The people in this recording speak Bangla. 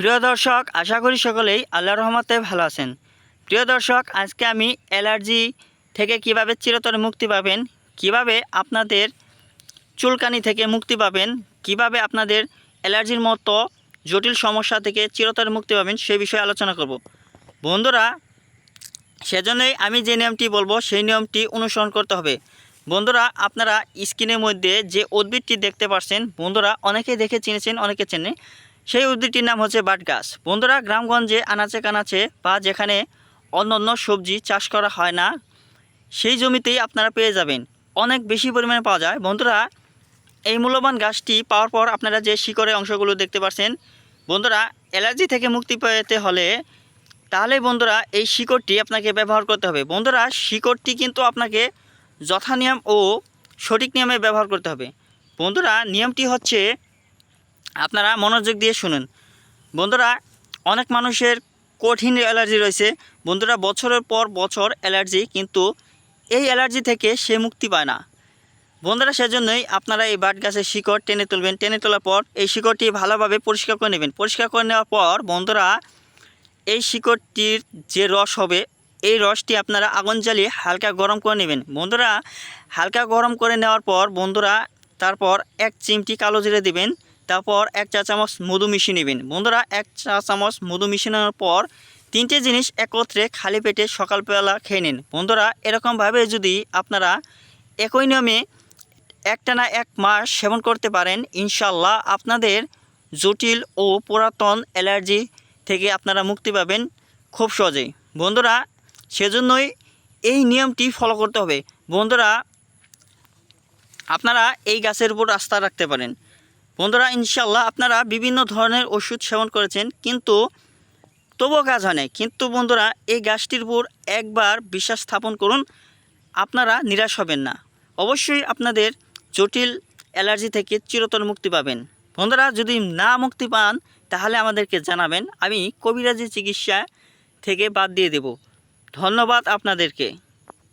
প্রিয় দর্শক, আশা করি সকলেই আল্লাহ রহমতে ভালো আছেন। প্রিয় দর্শক, আজকে আমি অ্যালার্জি থেকে কীভাবে চিরতরে মুক্তি পাবেন, কীভাবে আপনাদের চুলকানি থেকে মুক্তি পাবেন, কীভাবে আপনাদের অ্যালার্জির মতো জটিল সমস্যা থেকে চিরতরে মুক্তি পাবেন, সে বিষয়ে আলোচনা করব। বন্ধুরা, সেজন্যই আমি যে নিয়মটি বলব, সেই নিয়মটি অনুসরণ করতে হবে। বন্ধুরা, আপনারা স্ক্রিনের মধ্যে যে উদ্ভিদটি দেখতে পাচ্ছেন বন্ধুরা, অনেকেই দেখে চিনেছেন, অনেকে চেনে সেই উদ্ভিদটির নাম হচ্ছে বাট গাছ বন্ধুরা, গ্রামগঞ্জে আনাচে কানাচে বা যেখানে অন্য অন্য সবজি চাষ করা হয় না, সেই জমিতেই আপনারা পেয়ে যাবেন। অনেক বেশি পরিমাণে পাওয়া যায়। বন্ধুরা, এই মূল্যবান গাছটি পাওয়ার পর আপনারা যে শিকড়ের অংশগুলো দেখতে পাচ্ছেন, বন্ধুরা, অ্যালার্জি থেকে মুক্তি পেতে হলে তাহলে বন্ধুরা এই শিকড়টি আপনাকে ব্যবহার করতে হবে। বন্ধুরা, শিকড়টি কিন্তু আপনাকে যথানিয়ম ও সঠিক নিয়মে ব্যবহার করতে হবে। বন্ধুরা, নিয়মটি হচ্ছে আপনারা মনোযোগ দিয়ে শুনুন। বন্ধুরা, অনেক মানুষের কঠিন অ্যালার্জি রয়েছে। বন্ধুরা, বছরের পর বছর অ্যালার্জি, কিন্তু এই অ্যালার্জি থেকে সে মুক্তি পায় না। বন্ধুরা, সেজন্যই আপনারা এই বাট গাছের শিকড় টেনে তুলবেন। টেনে তোলার পর এই শিকড়টি ভালোভাবে পরিষ্কার করে নেবেন। পরিষ্কার করে নেওয়ার পর, বন্ধুরা, এই শিকড়টির যে রস হবে, এই রসটি আপনারা আগুন জ্বালিয়ে হালকা গরম করে নেবেন। বন্ধুরা, হালকা গরম করে নেওয়ার পর, বন্ধুরা, তারপর এক চিমটি কালো জিরে দিবেন। তারপর এক চা চামচ মধু মিশিয়ে নেবেন। বন্ধুরা, এক চা চামচ মধু মিশিয়ে পর তিনটে জিনিস একত্রে খালি পেটে সকালবেলা খেয়ে নিন। বন্ধুরা, এরকমভাবে যদি আপনারা একই নিয়মে একটানা এক মাস সেবন করতে পারেন ইনশাল্লাহ আপনাদের জটিল ও পুরাতন অ্যালার্জি থেকে আপনারা মুক্তি পাবেন খুব সহজেই। বন্ধুরা, সেজন্যই এই নিয়মটি ফলো করতে হবে। বন্ধুরা, আপনারা এই গাছের উপর আস্থা রাখতে পারেন। বন্ধুরা ইনশাল্লাহ আপনারা বিভিন্ন ধরনের ওষুধ সেবন করেছেন, কিন্তু তবুও কাজ হয় কিন্তু বন্ধুরা, এই গাছটির উপর একবার বিশ্বাস স্থাপন করুন, আপনারা নিরাশ হবেন না। অবশ্যই আপনাদের জটিল অ্যালার্জি থেকে চিরতর মুক্তি পাবেন। বন্ধুরা, যদি না মুক্তি পান, তাহলে আমাদেরকে জানাবেন, আমি কবিরাজি চিকিৎসা থেকে বাদ দিয়ে দেব। ধন্যবাদ আপনাদেরকে।